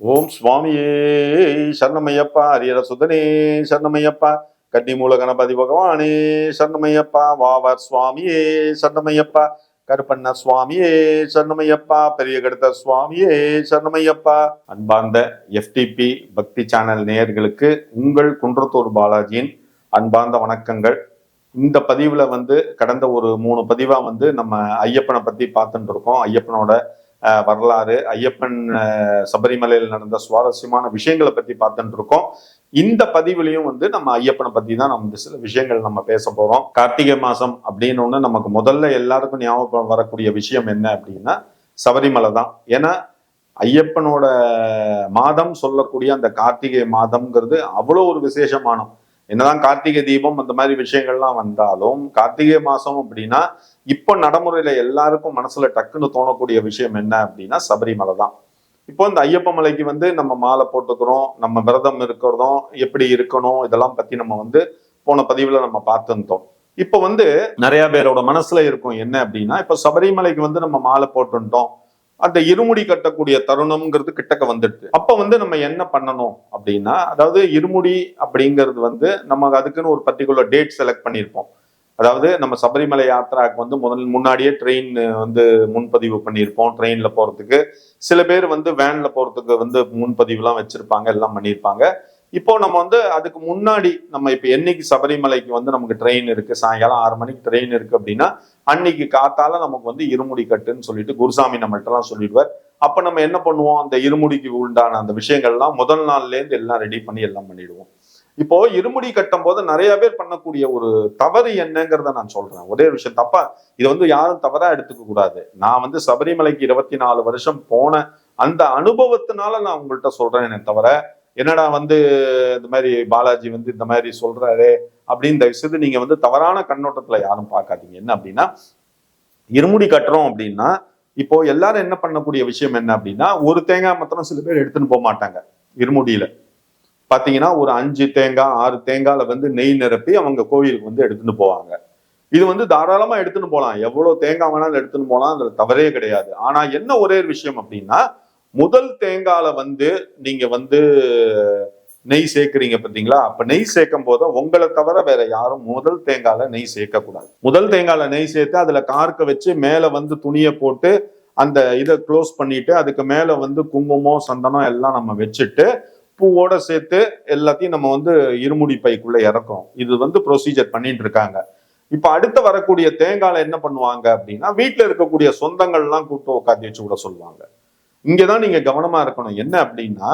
ஓம் சுவாமியே சரணமையப்பா அரியர சுதனே சரணமையப்பா. கன்னிமூல கணபதி பகவானே சரணமையப்பா. வாவர் சுவாமியே சரணமையப்பா. கருப்பண்ண சுவாமியே சரணமையப்பா. பெரிய கடுத்த சுவாமியே சரணமையப்பா. அன்பார்ந்த எஃப்டிபி பக்தி சேனல் நேயர்களுக்கு உங்கள் குன்றத்தூர் பாலாஜியின் அன்பார்ந்த வணக்கங்கள். இந்த பதிவில் வந்து கடந்த ஒரு மூணு பதிவாக வந்து நம்ம ஐயப்பனை பற்றி பார்த்துட்டு இருக்கோம். ஐயப்பனோட வரலாறு ஐயப்பன் அஹ், சபரிமலையில் நடந்த சுவாரஸ்யமான விஷயங்களை பத்தி பார்த்துட்டு இருக்கோம். இந்த பதிவுலையும் வந்து நம்ம ஐயப்பனை பத்தி தான் நம்ம சில விஷயங்கள் நம்ம பேச போறோம். கார்த்திகை மாசம் அப்படின்னு ஒண்ணு நமக்கு முதல்ல எல்லாருக்கும் ஞாபகம் வரக்கூடிய விஷயம் என்ன அப்படின்னா சபரிமலை தான். ஏன்னா ஐயப்பனோட மாதம் சொல்லக்கூடிய அந்த கார்த்திகை மாதம்ங்கிறது அவ்வளோ ஒரு விசேஷமானம் என்னதான் கார்த்திகை தீபம் அந்த மாதிரி விஷயங்கள்லாம் வந்தாலும் கார்த்திகை மாசம் அப்படின்னா இப்போ நடைமுறையில எல்லாருக்கும் மனசுல டக்குன்னு தோணக்கூடிய விஷயம் என்ன அப்படின்னா சபரிமலை தான். இப்போ இந்த ஐயப்ப மலைக்கு வந்து நம்ம மாலை போட்டுக்கிறோம் நம்ம விரதம் இருக்கிறதும் எப்படி இருக்கணும் இதெல்லாம் பத்தி நம்ம வந்து போன பதிவுல நம்ம பார்த்துருந்தோம். இப்போ வந்து நிறைய பேரோட மனசுல இருக்கும் என்ன அப்படின்னா இப்போ சபரிமலைக்கு வந்து நம்ம மாலை போட்டுட்டோம். அந்த இருமுடி கட்டக்கூடிய தருணம்ங்கிறது கிட்டக்க வந்துடுது அப்ப வந்து நம்ம என்ன பண்ணணும் அப்படின்னா அதாவது இருமுடி அப்படிங்கிறது வந்து நம்ம அதுக்குன்னு ஒரு பர்டிகுலர் டேட் செலக்ட் பண்ணியிருப்போம். அதாவது நம்ம சபரிமலை யாத்திராக்கு வந்து முதல் முன்னாடியே ட்ரெயின் வந்து முன்பதிவு பண்ணியிருப்போம் ட்ரெயின்ல போறதுக்கு. சில பேர் வந்து வேன்ல போறதுக்கு வந்து முன்பதிவுலாம் வச்சிருப்பாங்க எல்லாம் பண்ணியிருப்பாங்க. இப்போ நம்ம வந்து அதுக்கு முன்னாடி நம்ம இப்போ என்னைக்கு சபரிமலைக்கு வந்து நமக்கு ட்ரெயின் இருக்கு? சாயங்காலம் ஆறு மணிக்கு ட்ரெயின் இருக்கு அப்படின்னா அன்னைக்கு காத்தால நமக்கு வந்து இருமுடி கட்டுன்னு சொல்லிட்டு குருசாமி நம்மள்ட்டலாம் சொல்லிடுவார். அப்ப நம்ம என்ன பண்ணுவோம்? அந்த இருமுடிக்கு உண்டான அந்த விஷயங்கள்லாம் முதல் நாள்ல இருந்து எல்லாம் ரெடி பண்ணி எல்லாம் பண்ணிடுவோம். இப்போ இருமுடி கட்டும் போது நிறைய பேர் பண்ணக்கூடிய ஒரு தவறு என்னங்கிறத நான் சொல்றேன். ஒரே விஷயம் தப்பா இதை வந்து யாரும் தவறா எடுத்துக்க கூடாது. நான் வந்து சபரிமலைக்கு இருபத்தி நாலு வருஷம் போன அந்த அனுபவத்தினால நான் உங்கள்கிட்ட சொல்றேனே தவிர என்னடா வந்து இந்த மாதிரி பாலாஜி வந்து இந்த மாதிரி சொல்றாரு அப்படின்னு தயவு செய்து நீங்க வந்து தவறான கண்ணோட்டத்துல யாரும் பார்க்காதீங்க. என்ன அப்படின்னா இருமுடி கட்டுறோம் அப்படின்னா இப்போ எல்லாரும் என்ன பண்ணக்கூடிய விஷயம் என்ன அப்படின்னா ஒரு தேங்காய் மாத்திரம் சில பேர் எடுத்துன்னு போக மாட்டாங்க இருமுடியில. பாத்தீங்கன்னா ஒரு அஞ்சு தேங்காய் ஆறு தேங்காயில வந்து நெய் நிரப்பி அவங்க கோயிலுக்கு வந்து எடுத்துன்னு போவாங்க. இது வந்து தாராளமா எடுத்துன்னு போகலாம் எவ்வளவு தேங்காய் வேணாலும் எடுத்துன்னு போகலாம் அதுல தவறே கிடையாது. ஆனா என்ன ஒரே ஒரு விஷயம் அப்படின்னா முதல் தேங்காயில வந்து நீங்க வந்து நெய் சேர்க்குறீங்க பார்த்தீங்களா அப்ப நெய் சேர்க்கும் போது உங்களை தவிர வேற யாரும் முதல் தேங்காயில் நெய் சேர்க்கக்கூடாது. முதல் தேங்காயில் நெய் சேர்த்து அதுல கார்க்க வச்சு மேலே வந்து துணியை போட்டு அந்த இதை க்ளோஸ் பண்ணிட்டு அதுக்கு மேலே வந்து குங்குமம் சந்தனம் எல்லாம் நம்ம வச்சுட்டு பூவோட சேர்த்து எல்லாத்தையும் நம்ம வந்து இருமுடி பைக்குள்ள இறக்கும். இது வந்து ப்ரொசீஜர் பண்ணிட்டு இருக்காங்க. இப்ப அடுத்து வரக்கூடிய தேங்கால என்ன பண்ணுவாங்க அப்படின்னா வீட்டுல இருக்கக்கூடிய சொந்தங்கள்லாம் கூப்பிட்டு உட்காந்து வச்சு கூட சொல்லுவாங்க. இங்கதான் நீங்க கவனமா இருக்கணும். என்ன அப்படின்னா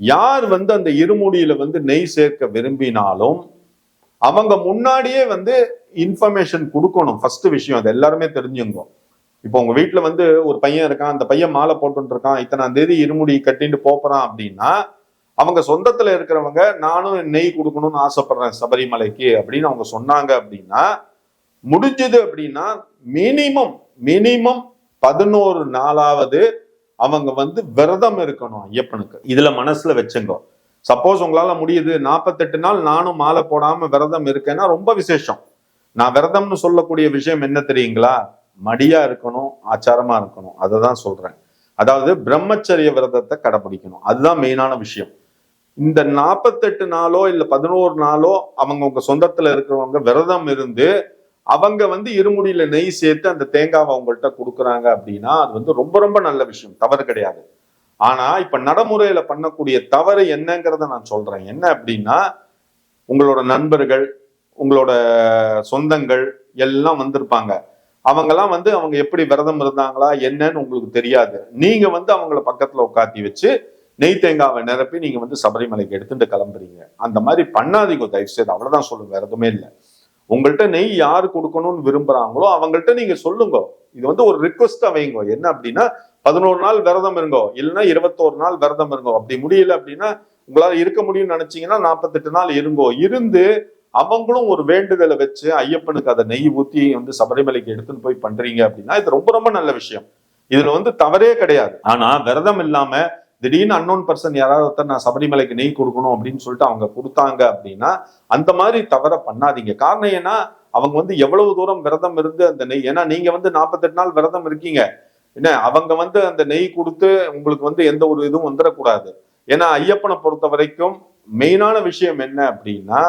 யார் வந்து அந்த இருமுடியில வந்து நெய் சேர்க்க விரும்பினாலும் அவங்க முன்னாடியே வந்து இன்ஃபர்மேஷன் கொடுக்கணும். ஃபர்ஸ்ட் விஷயம் அது எல்லாருமே தெரிஞ்சுங்க இப்போ உங்க வீட்டுல வந்து ஒரு பையன் இருக்கான் அந்த பையன் மாலை போட்டுட்டு இருக்கான் இத்தனாம் தேதி இருமுடி கட்டிட்டு போறான் அப்படின்னா அவங்க சொந்தத்துல இருக்கிறவங்க நானும் நெய் கொடுக்கணும்னு ஆசைப்படுறேன் சபரிமலைக்கு அப்படின்னு அவங்க சொன்னாங்க அப்படின்னா முடிஞ்சது அப்படின்னா மினிமம் மினிமம் பதினோரு நாளாவது அவங்க வந்து விரதம் இருக்கணும் ஐயப்பனுக்கு. இதுல மனசுல வச்சுங்க. சப்போஸ் உங்களால முடியுது நாற்பத்தெட்டு நாள் நானும் மாலை போடாம விரதம் இருக்கேன்னா ரொம்ப விசேஷம். நான் விரதம்னு சொல்லக்கூடிய விஷயம் என்ன தெரியுங்களா? மடியா இருக்கணும் ஆச்சாரமா இருக்கணும். அதை தான் சொல்றேன். அதாவது பிரம்மச்சரிய விரதத்தை கடைபிடிக்கணும். அதுதான் மெயினான விஷயம். இந்த நாற்பத்தெட்டு நாளோ இல்லை பதினோரு நாளோ அவங்க உங்க சொந்தத்துல இருக்கிறவங்க விரதம் இருந்து அவங்க வந்து இருமுடியில நெய் சேர்த்து அந்த தேங்காவை அவங்கள்ட்ட கொடுக்குறாங்க அப்படின்னா அது வந்து ரொம்ப ரொம்ப நல்ல விஷயம். தவறு கிடையாது. ஆனா இப்ப நடைமுறையில பண்ணக்கூடிய தவறு என்னங்கிறத நான் சொல்றேன். என்ன அப்படின்னா உங்களோட நண்பர்கள் உங்களோட சொந்தங்கள் எல்லாம் வந்திருப்பாங்க. அவங்கெல்லாம் வந்து அவங்க எப்படி விரதம் இருந்தாங்களா என்னன்னு உங்களுக்கு தெரியாது. நீங்க வந்து அவங்கள பக்கத்துல உட்காத்தி வச்சு நெய் தேங்காவை நிரப்பி நீங்க வந்து சபரிமலைக்கு எடுத்துட்டு கிளம்புறீங்க. அந்த மாதிரி பண்ணாதீங்க தயவு செய்து. அவ்வளவுதான் சொல்லுங்க வேற எதுவுமே இல்லை. உங்கள்கிட்ட நெய் யார் கொடுக்கணும்னு விரும்புறாங்களோ அவங்கள்ட்ட நீங்க சொல்லுங்க. இது வந்து ஒரு ரிக்வஸ்டா வைங்க. என்ன அப்படின்னா பதினோரு நாள் விரதம் இருங்கோ. இல்லைன்னா இருபத்தோரு நாள் விரதம் இருங்கோ. அப்படி முடியல அப்படின்னா உங்களால இருக்க முடியும்னு நினைச்சீங்கன்னா நாற்பத்தெட்டு நாள் இருங்கோ. இருந்து அவங்களும் ஒரு வேண்டுதலை வச்சு ஐயப்பனுக்கு அதை நெய் ஊத்தி வந்து சபரிமலைக்கு எடுத்துன்னு போய் பண்றீங்க அப்படின்னா இது ரொம்ப ரொம்ப நல்ல விஷயம். இதுல வந்து தவறே கிடையாது. ஆனா விரதம் இல்லாம திடீர்னு அன்னோன் பர்சன் யாராவது ஒருத்தர் நான் சபரிமலைக்கு நெய் கொடுக்கணும் அப்படின்னு சொல்லிட்டு அவங்க கொடுத்தாங்க அப்படின்னா அந்த மாதிரி தவற பண்ணாதீங்க. காரணம் ஏன்னா அவங்க வந்து எவ்வளவு தூரம் விரதம் இருந்து அந்த நெய் ஏன்னா நீங்க வந்து நாற்பத்தெட்டு நாள் விரதம் இருக்கீங்க. என்ன அவங்க வந்து அந்த நெய் கொடுத்து உங்களுக்கு வந்து எந்த ஒரு இதுவும் வந்துடக்கூடாது ஏன்னா ஐயப்பனை பொறுத்த வரைக்கும் மெயினான விஷயம் என்ன அப்படின்னா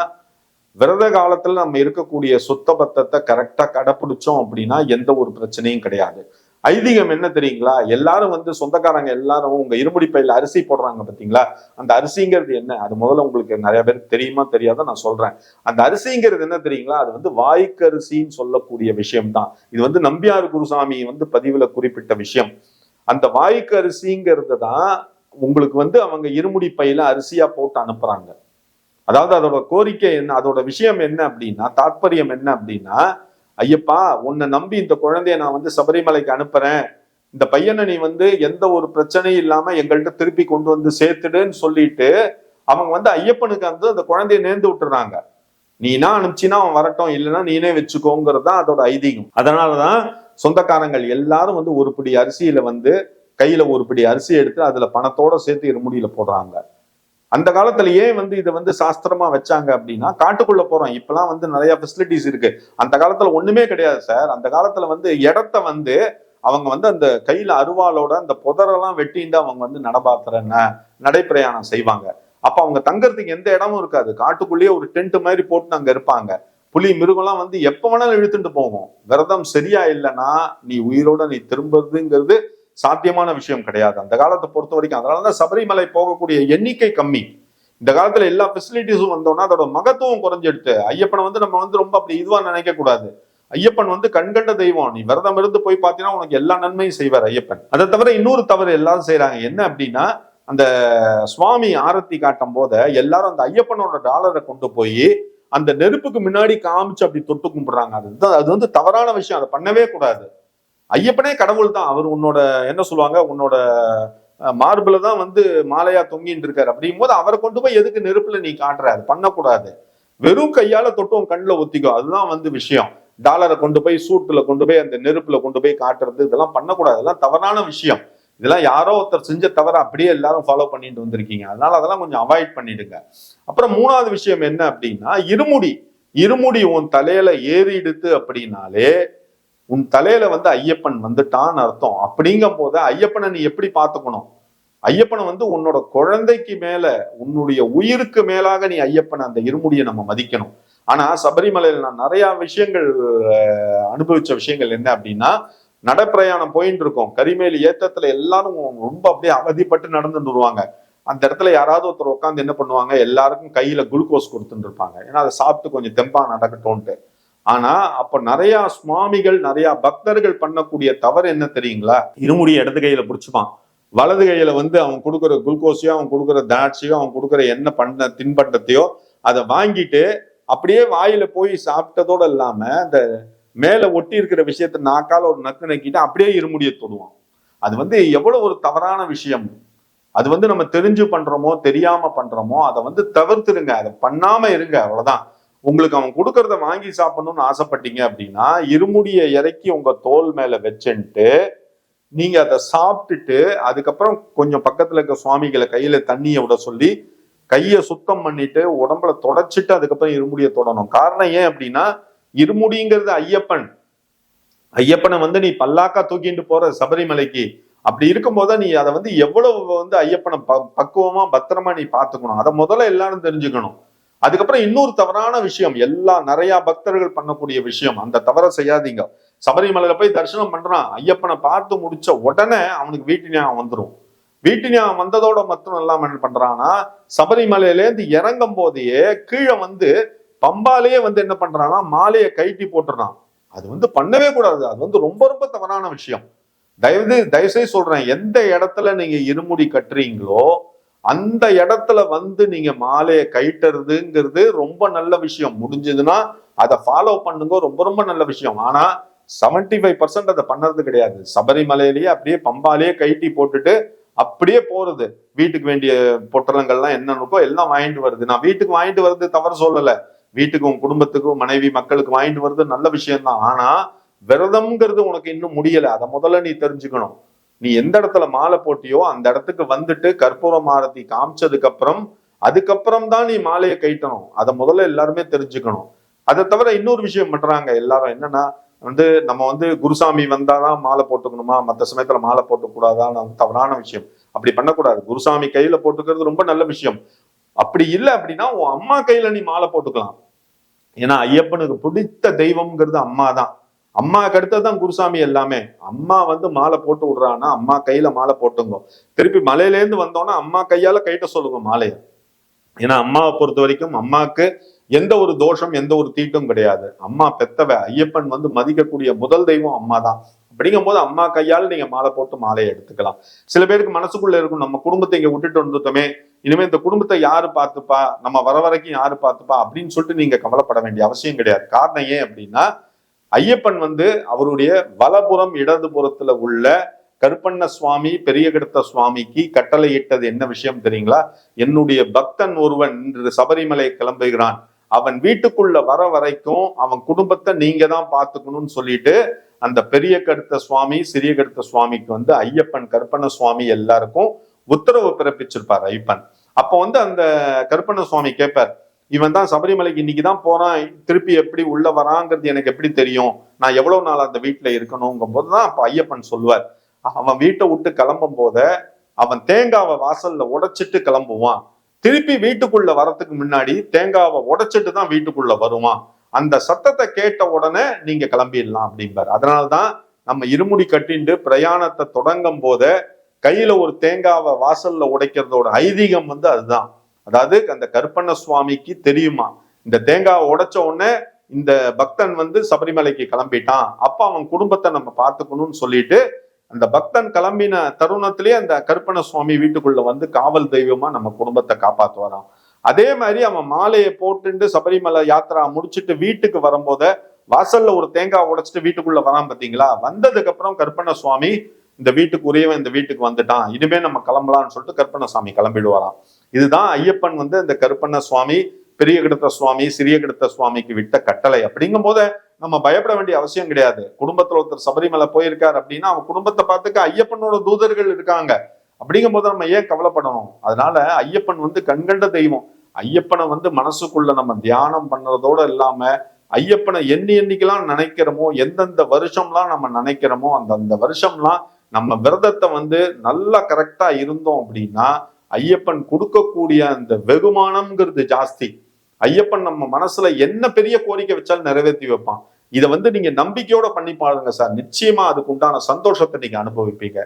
விரத காலத்துல நம்ம இருக்கக்கூடிய சுத்த பத்தத்தை கரெக்டா கடைப்பிடிச்சோம் அப்படின்னா எந்த ஒரு பிரச்சனையும் கிடையாது. ஐதீகம் என்ன தெரியுங்களா? எல்லாரும் வந்து சொந்தக்காரங்க எல்லாரும் உங்க இருமுடி பையில அரிசி போடுறாங்க பாத்தீங்களா? அந்த அரிசிங்கிறது என்ன? அது முதல்ல உங்களுக்கு நிறைய பேருக்கு தெரியுமா தெரியாத நான் சொல்றேன். அந்த அரிசிங்கிறது என்ன தெரியுங்களா? அது வந்து வாய்க்கரிசின்னு சொல்லக்கூடிய விஷயம் தான் இது வந்து நம்பியார் குருசாமி வந்து பதிவுல குறிப்பிட்ட விஷயம். அந்த வாய்க்கரிசிங்கிறது தான் உங்களுக்கு வந்து அவங்க இருமுடி பையில அரிசியா போட்டு அனுப்புறாங்க. அதாவது அதோட கோரிக்கை என்ன? அதோட விஷயம் என்ன அப்படின்னா தாற்பயம் என்ன அப்படின்னா ஐயப்பா உன்னை நம்பி இந்த குழந்தைய நான் வந்து சபரிமலைக்கு அனுப்புறேன். இந்த பையனை நீ வந்து எந்த ஒரு பிரச்சனையும் இல்லாம எங்கள்கிட்ட திருப்பி கொண்டு வந்து சேர்த்துடுன்னு சொல்லிட்டு அவங்க வந்து ஐயப்பனுக்கு வந்து அந்த குழந்தைய நேர்ந்து விட்டுறாங்க. நீனா அனுப்பிச்சினா அவன் வரட்டும் இல்லைன்னா நீனே வச்சுக்கோங்கிறது தான் அதோட ஐதீகம். அதனாலதான் சொந்தக்காரங்கள் எல்லாரும் வந்து ஒரு பிடி அரிசியில வந்து கையில ஒரு பிடி அரிசி எடுத்து அதுல பணத்தோட சேர்த்து இருமுடியில போடுறாங்க. அந்த காலத்துல ஏன் வந்து இதை வந்து சாஸ்திரமா வச்சாங்க அப்படின்னா காட்டுக்குள்ள போறோம். இப்பெல்லாம் வந்து நிறைய ஃபெசிலிட்டிஸ் இருக்கு. அந்த காலத்துல ஒண்ணுமே கிடையாது சார் அந்த காலத்துல வந்து இடத்த வந்து அவங்க வந்து அந்த கையில அருவாளோட அந்த புதரெல்லாம் வெட்டிண்டு அவங்க வந்து நடபாத்திர நடைப்பிரயாணம் செய்வாங்க. அப்ப அவங்க தங்கறதுக்கு எந்த இடமும் இருக்காது. காட்டுக்குள்ளேயே ஒரு டென்ட் மாதிரி போட்டு அங்க இருப்பாங்க. புலி மிருகம்லாம் வந்து எப்ப வேணாலும் இழுத்துட்டு போகும். விரதம் சரியா இல்லைன்னா நீ உயிரோட நீ திரும்புறதுங்கிறது சாத்தியமான விஷயம் கிடையாது. அந்த காலத்தை பொறுத்த வரைக்கும் அதனாலதான் சபரிமலை போகக்கூடிய எண்ணிக்கை கம்மி. இந்த காலத்துல எல்லா ஃபெசிலிட்டிஸும் வந்தோம்னா அதோட மகத்துவம் குறைஞ்சிடுது ஐயப்பனை வந்து நம்ம வந்து ரொம்ப அப்படி இதுவா நினைக்க கூடாது ஐயப்பன் வந்து கண்கண்ட தெய்வம். நீ விரதம் இருந்து போய் பார்த்தீங்கன்னா உனக்கு எல்லா நன்மையும் செய்வார் ஐயப்பன். அதை தவிர இன்னொரு தவறு எல்லாரும் செய்யறாங்க என்ன அப்படின்னா அந்த சுவாமி ஆரத்தி காட்டும் போத எல்லாரும் அந்த ஐயப்பனோட டாலரை கொண்டு போய் அந்த நெருப்புக்கு முன்னாடி காமிச்சு அப்படி தொட்டு கும்பிடுறாங்க. அது அது வந்து தவறான விஷயம். அதை பண்ணவே கூடாது. ஐயப்பனே கடவுள் தான். அவர் உன்னோட என்ன சொல்லுவாங்க உன்னோட மார்பில் தான் வந்து மாலையா தொங்கின்னு இருக்காரு. அப்படிங்கும் போது அவரை கொண்டு போய் எதுக்கு நெருப்புல நீ காட்டுறாரு? பண்ணக்கூடாது. வெறும் கையால தொட்டு உன் கண்ணில் ஒத்திக்கும் அதுதான் வந்து விஷயம். டாலரை கொண்டு போய் சூட்டுல கொண்டு போய் அந்த நெருப்புல கொண்டு போய் காட்டுறது இதெல்லாம் பண்ணக்கூடாது. இதெல்லாம் தவறான விஷயம். இதெல்லாம் யாரோ ஒருத்தர் செஞ்ச தவிர அப்படியே எல்லாரும் ஃபாலோ பண்ணிட்டு வந்திருக்கீங்க. அதனால அதெல்லாம் கொஞ்சம் அவாய்ட் பண்ணிடுங்க. அப்புறம் மூணாவது விஷயம் என்ன அப்படின்னா இருமுடி. இருமுடி உன் தலையில ஏறிடுத்து அப்படின்னாலே உன் தலையில வந்து ஐயப்பன் வந்துட்டான்னு அர்த்தம். அப்படிங்கும் போது ஐயப்பனை நீ எப்படி பார்த்துக்கணும்? ஐயப்பனை வந்து உன்னோட குழந்தைக்கு மேல உன்னுடைய உயிருக்கு மேலாக நீ ஐயப்பனை அந்த இருமுடியை நம்ம மதிக்கணும். ஆனா சபரிமலையில் நான் நிறைய விஷயங்கள் அனுபவிச்ச விஷயங்கள் என்ன அப்படின்னா நடைப்பிரயாணம் போயிட்டு இருக்கோம். கரிமேலி ஏத்தத்துல எல்லாரும் ரொம்ப அப்படியே அவதிப்பட்டு நடந்துட்டு வருவாங்க. அந்த இடத்துல யாராவது ஒருத்தர் உட்காந்து என்ன பண்ணுவாங்க? எல்லாருக்கும் கையில குளுக்கோஸ் கொடுத்துட்டு இருப்பாங்க. ஏன்னா அதை சாப்பிட்டு கொஞ்சம் தெம்பா நடக்கட்டும்ன்ட்டு. ஆனா அப்ப நிறைய சுவாமிகள் நிறைய பக்தர்கள் பண்ணக்கூடிய தவறு என்ன தெரியுங்களா? இருமுடிய இடது கையில பிடிச்சிப்பான். வலது கையில வந்து அவன் கொடுக்குற குளுக்கோஸையோ அவன் கொடுக்குற திராட்சையோ அவன் கொடுக்குற என்ன பண்ண தின்பண்டத்தையோ அதை வாங்கிட்டு அப்படியே வாயில போய் சாப்பிட்டதோட இல்லாம அந்த மேல ஒட்டி இருக்கிற விஷயத்த நாக்கால ஒரு நக்கு நக்கிட்டு அப்படியே இருமுடிய தொடுவான். அது வந்து எவ்வளவு ஒரு தவறான விஷயம். அது வந்து நம்ம தெரிஞ்சு பண்றோமோ தெரியாம பண்றோமோ அதை வந்து தவிர்த்துருங்க. அதை பண்ணாம இருங்க அவ்வளவுதான். உங்களுக்கு அவன் கொடுக்கறத வாங்கி சாப்பிடணும்னு ஆசைப்பட்டீங்க அப்படின்னா இருமுடியை இறக்கி உங்க தோல் மேல வச்சுன்ட்டு நீங்க அதை சாப்பிட்டுட்டு அதுக்கப்புறம் கொஞ்சம் பக்கத்துல இருக்க சுவாமிகளை கையில தண்ணியை விட சொல்லி கையை சுத்தம் பண்ணிட்டு உடம்புல தொடச்சிட்டு அதுக்கப்புறம் இருமுடியை தொடணும். காரணம் ஏன் அப்படின்னா இருமுடிங்கிறது ஐயப்பன். ஐயப்பனை வந்து நீ பல்லாக்கா தூக்கிட்டு போற சபரிமலைக்கு. அப்படி இருக்கும்போது நீ அதை வந்து எவ்வளவு வந்து ஐயப்பனை பக்குவமா பத்திரமா நீ பாத்துக்கணும் அதை முதல்ல எல்லாரும் தெரிஞ்சுக்கணும். அதுக்கப்புறம் இன்னொரு தவறான விஷயம் எல்லா நிறைய பக்தர்கள் பண்ணக்கூடிய விஷயம் அந்த தவறை செய்யாதீங்க. சபரிமலையில போய் தரிசனம் பண்றான் ஐயப்பனை பார்த்து முடிச்ச உடனே அவனுக்கு வீட்டு ஞாபகம் வந்துடும் வீட்டு ஞாபகம் வந்ததோட மட்டும் எல்லாம் என்ன பண்றான்னா சபரிமலையிலேருந்து இறங்கும் போதையே கீழே வந்து பம்பாலேயே வந்து என்ன பண்றான்னா மாலையை கைட்டி போட்டுறான். அது வந்து பண்ணவே கூடாது. அது வந்து ரொம்ப ரொம்ப தவறான விஷயம். தயவு தயவுசெய்து சொல்றேன் எந்த இடத்துல நீங்க இருமுடி கட்டுறீங்களோ அந்த இடத்துல வந்து நீங்க மாலையை கைட்டுறதுங்கிறது ரொம்ப நல்ல விஷயம். முடிஞ்சதுன்னா அதை ஃபாலோ பண்ணுங்க. ரொம்ப ரொம்ப நல்ல விஷயம். ஆனா செவன்டி ஃபைவ் பர்சன்ட் அதை பண்ணறது கிடையாது. சபரிமலையிலேயே அப்படியே பம்பாலேயே கைட்டி போட்டுட்டு அப்படியே போறது. வீட்டுக்கு வேண்டிய பொட்டலங்கள்லாம் என்ன இருக்கோ எல்லாம் வாங்கிட்டு வருது. நான் வீட்டுக்கு வாங்கிட்டு வருது தவறு சொல்லலை. வீட்டுக்கும் குடும்பத்துக்கும் மனைவி மக்களுக்கு வாங்கிட்டு வருது நல்ல விஷயம்தான். ஆனா விரதம்ங்கிறது உனக்கு இன்னும் முடியலை. அதை முதல்ல நீ தெரிஞ்சுக்கணும். நீ எந்த இடத்துல மாலை போட்டியோ அந்த இடத்துக்கு வந்துட்டு கற்பூர மாரதி காமிச்சதுக்கு அப்புறம் அதுக்கப்புறம் தான் நீ மாலையை கைட்டணும். அதை முதல்ல எல்லாருமே தெரிஞ்சுக்கணும். அதை தவிர இன்னொரு விஷயம் பண்றாங்க எல்லாரும் என்னன்னா வந்து நம்ம வந்து குருசாமி வந்தாதான் மாலை போட்டுக்கணுமா? மற்ற சமயத்துல மாலை போட்டுக்கூடாதான் தவறான விஷயம். அப்படி பண்ணக்கூடாது. குருசாமி கையில போட்டுக்கிறது ரொம்ப நல்ல விஷயம். அப்படி இல்லை அப்படின்னா உன் அம்மா கையில நீ மாலை போட்டுக்கலாம். ஏன்னா ஐயப்பனுக்கு பிடித்த தெய்வம்ங்கிறது அம்மா தான் அம்மாவுக்கு அடுத்ததான் குருசாமி எல்லாமே. அம்மா வந்து மாலை போட்டு விடுறான்னா அம்மா கையில மாலை போட்டுங்க. திருப்பி மலையிலேருந்து வந்தோன்னா அம்மா கையால கைட்ட சொல்லுங்க மாலையை. ஏன்னா அம்மாவை பொறுத்த வரைக்கும் அம்மாவுக்கு எந்த ஒரு தோஷம் எந்த ஒரு தீட்டும் கிடையாது. அம்மா பெத்தவ ஐயப்பன் வந்து மதிக்கக்கூடிய முதல் தெய்வம் அம்மா தான் அப்படிங்கும் போது அம்மா கையால் நீங்க மாலை போட்டு மாலையை எடுத்துக்கலாம். சில பேருக்கு மனசுக்குள்ள இருக்கும் நம்ம குடும்பத்தை இங்க விட்டுட்டு வந்துட்டோமே இனிமே இந்த குடும்பத்தை யாரு பார்த்துப்பா? நம்ம வர வரைக்கும் யாரு பார்த்துப்பா? அப்படின்னு சொல்லிட்டு நீங்க கவலைப்பட வேண்டிய அவசியம் கிடையாது. காரணம் ஏன் அப்படின்னா ஐயப்பன் வந்து அவருடைய வலப்புறம் இடதுபுறத்துல உள்ள கருப்பண்ண சுவாமி பெரிய கடுத்த சுவாமிக்கு கட்டளையிட்டது என்ன விஷயம் தெரியுங்களா? என்னுடைய பக்தன் ஒருவன் இன்று சபரிமலை கிளம்புகிறான். அவன் வீட்டுக்குள்ள வர வரைக்கும் அவன் குடும்பத்தை நீங்க தான் பார்த்துக்கணும்னு சொல்லிட்டு அந்த பெரிய கடுத்த சுவாமி சிறிய கடுத்த சுவாமிக்கு வந்து ஐயப்பன் கருப்பண்ண சுவாமி எல்லாருக்கும் உத்தரவு பிறப்பிச்சிருப்பார் ஐயப்பன். அப்போ வந்து அந்த கருப்பண்ண சுவாமி கேட்பார் இவன் தான் சபரிமலைக்கு இன்னைக்கு தான் போறான். திருப்பி எப்படி உள்ள வராங்கிறது எனக்கு எப்படி தெரியும்? நான் எவ்வளவு நாள் அந்த வீட்டுல இருக்கணுங்கும் போதுதான் அப்ப ஐயப்பன் சொல்லுவார். அவன் வீட்டை விட்டு கிளம்பும் போத அவன் தேங்காவை வாசல்ல உடைச்சிட்டு கிளம்புவான். திருப்பி வீட்டுக்குள்ள வரத்துக்கு முன்னாடி தேங்காவை உடைச்சிட்டு தான் வீட்டுக்குள்ள வருவான். அந்த சத்தத்தை கேட்ட உடனே நீங்க கிளம்பிடலாம் அப்படிம்பார். அதனால்தான் நம்ம இருமுடி கட்டிண்டு பிரயாணத்தை தொடங்கும் போத கையில ஒரு தேங்காவை வாசல்ல உடைக்கிறதோட ஐதீகம் வந்து அதுதான். அதாவது அந்த கருப்பண்ண சுவாமிக்கு தெரியுமா? இந்த தேங்காவை உடைச்ச உடனே இந்த பக்தன் வந்து சபரிமலைக்கு கிளம்பிட்டான். அப்ப அவன் குடும்பத்தை நம்ம பார்த்துக்கணும்னு சொல்லிட்டு அந்த பக்தன் கிளம்பின தருணத்திலேயே அந்த கருப்பண சுவாமி வீட்டுக்குள்ள வந்து காவல் தெய்வமா நம்ம குடும்பத்தை காப்பாத்துவாராம் அதே மாதிரி அவன் மாலையை போட்டுட்டு சபரிமலை யாத்திரா முடிச்சுட்டு வீட்டுக்கு வரும்போத வாசல்ல ஒரு தேங்காய் உடைச்சிட்டு வீட்டுக்குள்ள வரான் பாத்தீங்களா? வந்ததுக்கு அப்புறம் கருப்பண சுவாமி இந்த வீட்டுக்கு உரியவன் இந்த வீட்டுக்கு வந்துட்டான் இனிமே நம்ம கிளம்பலாம்னு சொல்லிட்டு கருப்பண்ண சுவாமி கிளம்பிடுவாராம். இதுதான் ஐயப்பன் வந்து இந்த கருப்பண்ண சுவாமி பெரிய கிடத்த சுவாமி சிறிய கிடத்த சுவாமிக்கு விட்ட கட்டளை. அப்படிங்கும் போது நம்ம பயப்பட வேண்டிய அவசியம் கிடையாது. குடும்பத்துல ஒருத்தர் சபரிமலை போயிருக்கார் அப்படின்னா அவன் குடும்பத்தை பார்த்துக்க ஐயப்பனோட தூதர்கள் இருக்காங்க. அப்படிங்கும் போது நம்ம ஏன் கவலைப்படணும்? அதனால ஐயப்பன் வந்து கண்கண்ட தெய்வம். ஐயப்பனை வந்து மனசுக்குள்ள நம்ம தியானம் பண்றதோட இல்லாம ஐயப்பனை எண்ணி எண்ணிக்கெல்லாம் நினைக்கிறோமோ எந்தெந்த வருஷம்லாம் நம்ம நினைக்கிறோமோ அந்தந்த வருஷம்லாம் நம்ம விரதத்தை வந்து நல்லா கரெக்டா இருந்தோம் அப்படின்னா ஐயப்பன் கொடுக்கக்கூடிய அந்த வெகுமானம்ங்கிறது ஜாஸ்தி. ஐயப்பன் நம்ம மனசுல என்ன பெரிய கோரிக்கை வச்சாலும் நிறைவேற்றி வைப்பான். இதை வந்து நீங்க நம்பிக்கையோட பண்ணி பாருங்க சார். நிச்சயமா அதுக்கு உண்டான சந்தோஷத்தை நீங்க அனுபவிப்பீங்க.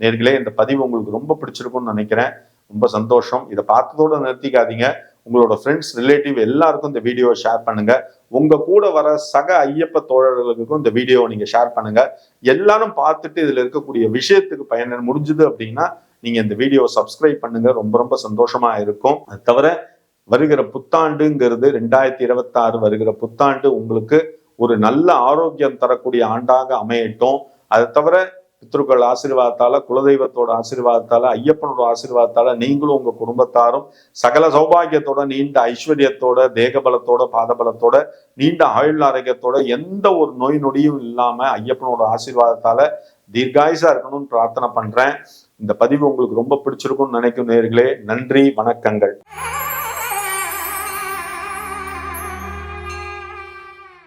நேர்களே இந்த பதிவு உங்களுக்கு ரொம்ப பிடிச்சிருக்கும்னு நினைக்கிறேன். ரொம்ப சந்தோஷம். இதை பார்த்ததோட நிறுத்திக்காதீங்க. உங்களோட ஃப்ரெண்ட்ஸ் ரிலேட்டிவ் எல்லாருக்கும் இந்த வீடியோவை ஷேர் பண்ணுங்க. உங்க கூட வர சக ஐயப்ப தோழர்களுக்கும் இந்த வீடியோவை நீங்க ஷேர் பண்ணுங்க. எல்லாரும் பார்த்துட்டு இதுல இருக்கக்கூடிய விஷயத்துக்கு பயன் முடிஞ்சுது அப்படின்னா நீங்க இந்த வீடியோவை சப்ஸ்கிரைப் பண்ணுங்க. ரொம்ப ரொம்ப சந்தோஷமா இருக்கும். அது தவிர வருகிற புத்தாண்டுங்கிறது ரெண்டாயிரத்தி இருபத்தி ஆறு வருகிற புத்தாண்டு உங்களுக்கு ஒரு நல்ல ஆரோக்கியம் தரக்கூடிய ஆண்டாக அமையட்டும். அதை தவிர பித்ருக்கள் ஆசீர்வாதத்தால குலதெய்வத்தோட ஆசீர்வாதத்தால ஐயப்பனோட ஆசீர்வாதத்தால நீங்களும் உங்க குடும்பத்தாரும் சகல சௌபாகியத்தோட நீண்ட ஐஸ்வர்யத்தோட தேகபலத்தோட பாதபலத்தோட நீண்ட ஆயுள் ஆரோக்கியத்தோட எந்த ஒரு நோய் நொடியும் இல்லாம ஐயப்பனோட ஆசீர்வாதத்தால தீர்காயுசா இருக்கணும்னு பிரார்த்தனை பண்றேன். இந்த பதிவு உங்களுக்கு ரொம்ப பிடிச்சிருக்கும்னு நினைக்கும் நேர்களே நன்றி வணக்கங்கள்.